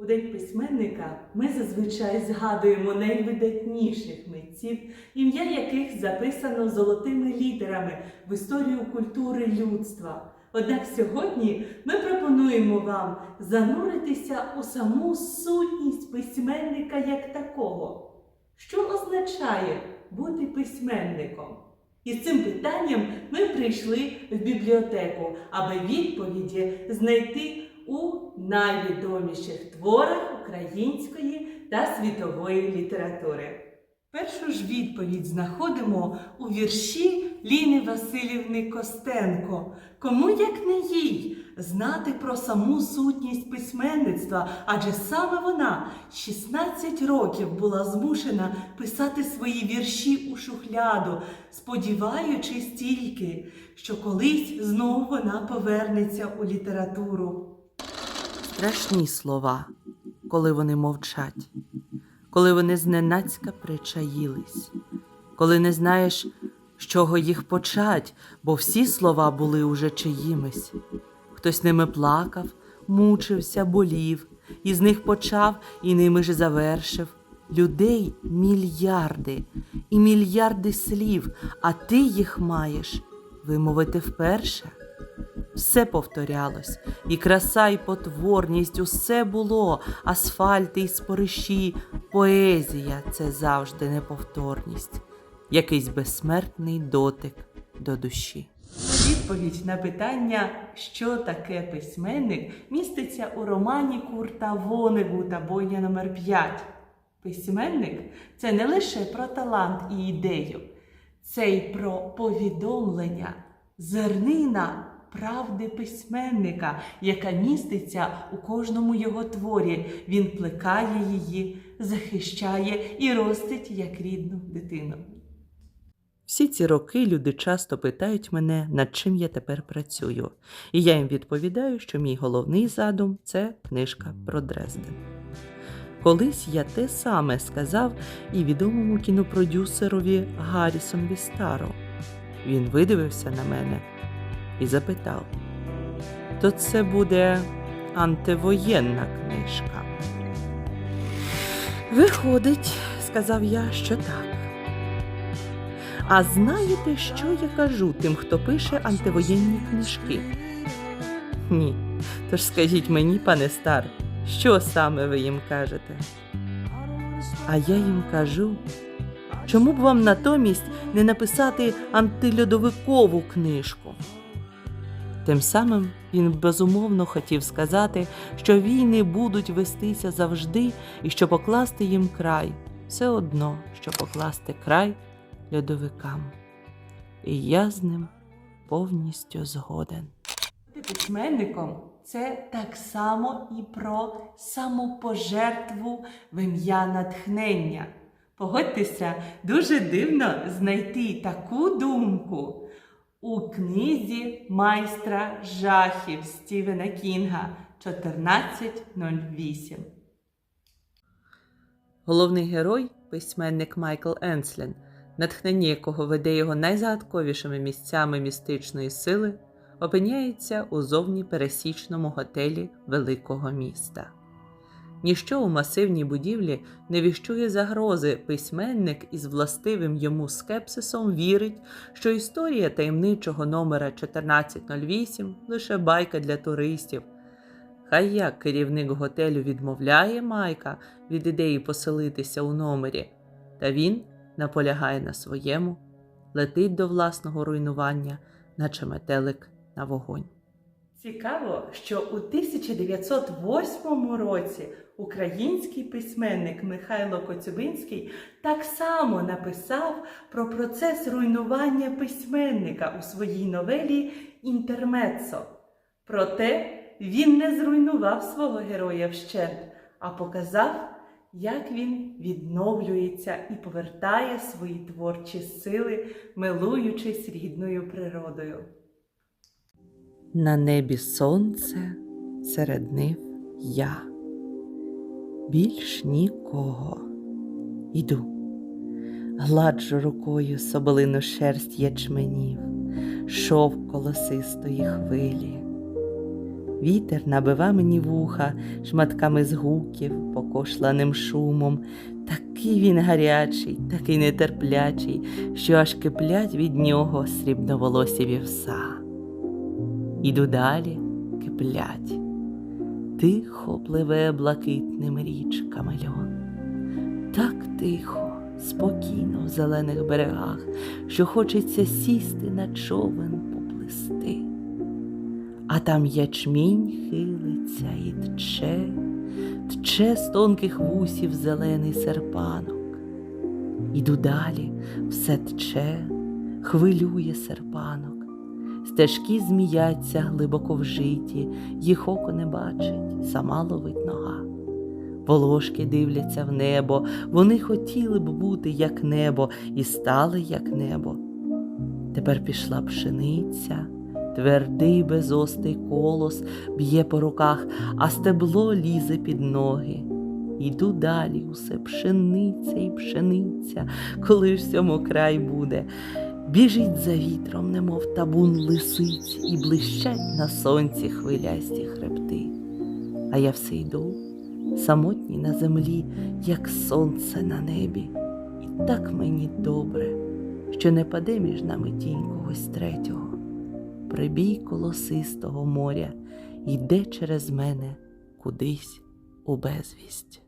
У День письменника ми зазвичай згадуємо найвидатніших митців, ім'я яких записано золотими літерами в історію культури людства. Однак сьогодні ми пропонуємо вам зануритися у саму сутність письменника як такого. Що означає бути письменником? І з цим питанням ми прийшли в бібліотеку, аби відповіді знайти у найвідоміших творах української та світової літератури. Першу ж відповідь знаходимо у вірші Ліни Васильівни Костенко. Кому як не їй знати про саму сутність письменництва, адже саме вона 16 років була змушена писати свої вірші у шухляду, сподіваючись тільки, що колись знову вона повернеться у літературу. Страшні слова, коли вони мовчать, коли вони зненацька причаїлись, коли не знаєш, з чого їх почать, бо всі слова були уже чиїмись. Хтось ними плакав, мучився, болів, і з них почав і ними ж завершив. Людей мільярди і мільярди слів, а ти їх маєш вимовити вперше. Все повторялось, і краса, і потворність, усе було, асфальти і спориші, поезія це завжди неповторність, якийсь безсмертний дотик до душі. Відповідь на питання, що таке письменник, міститься у романі Курта Вонегута Бойня номер 5 Письменник це не лише про талант і ідею, це й про повідомлення, зернина правди письменника, яка міститься у кожному його творі. Він плекає її, захищає і ростить як рідну дитину. Всі ці роки люди часто питають мене, над чим я тепер працюю, і я їм відповідаю, що мій головний задум це книжка про Дрезден. Колись я те саме сказав і відомому кінопродюсерові Гаррісон Вістару. Він видивився на мене і запитав: То це буде антивоєнна книжка. Виходить, сказав я, що так. А знаєте, що я кажу тим, хто пише антивоєнні книжки? Ні. Тож скажіть мені, пане стар, що саме ви їм кажете? А я їм кажу, чому б вам натомість не написати антильодовикову книжку? Тим самим він безумовно хотів сказати, що війни будуть вестися завжди і що покласти їм край, все одно, що покласти край льодовикам. І я з ним повністю згоден. Бути письменником це так само і про самопожертву в ім'я натхнення. Погодьтеся, дуже дивно знайти таку думку у книзі майстра жахів Стівена Кінга 1408. Головний герой письменник Майкл Енслін, натхнення якого веде його найзагадковішими місцями містичної сили, опиняється у зовні пересічному готелі великого міста. Ніщо у масивній будівлі не віщує загрози. Письменник із властивим йому скепсисом вірить, що історія таємничого номера 1408 лише байка для туристів. Хай як керівник готелю відмовляє Майка від ідеї поселитися у номері, та він наполягає на своєму, летить до власного руйнування, наче метелик на вогонь. Цікаво, що у 1908 році український письменник Михайло Коцюбинський так само написав про процес руйнування письменника у своїй новелі Інтермецо. Проте він не зруйнував свого героя вщент, а показав, як він відновлюється і повертає свої творчі сили, милуючись рідною природою. На небі сонце, серед нив я. Більш нікого. Іду, гладжу рукою соболину шерсть ячменів, шов колосистої хвилі. Вітер набива мені вуха шматками згуків, покошланим шумом. Такий він гарячий, такий нетерплячий, що аж киплять від нього срібноволосі вівса. Іду далі, киплять. Тихо пливе блакитним річками льон. Так тихо, спокійно в зелених берегах, що хочеться сісти на човен поплисти. А там ячмінь хилиться і тче, тче з тонких вусів зелений серпанок. Іду далі, все тче, хвилює серпанок. Стежки зміяться глибоко в житі, їх око не бачить, сама ловить нога. Волошки дивляться в небо, вони хотіли б бути як небо, і стали як небо. Тепер пішла пшениця, твердий безостий колос б'є по руках, а стебло лізе під ноги. Йду далі, усе пшениця і пшениця, коли ж сьому край буде. Біжить за вітром, немов табун лисиць, і блищать на сонці хвилясті хребти. А я все йду, самотній на землі, як сонце на небі, і так мені добре, що не паде між нами тінь когось третього. Прибій колосистого моря йде через мене кудись у безвість.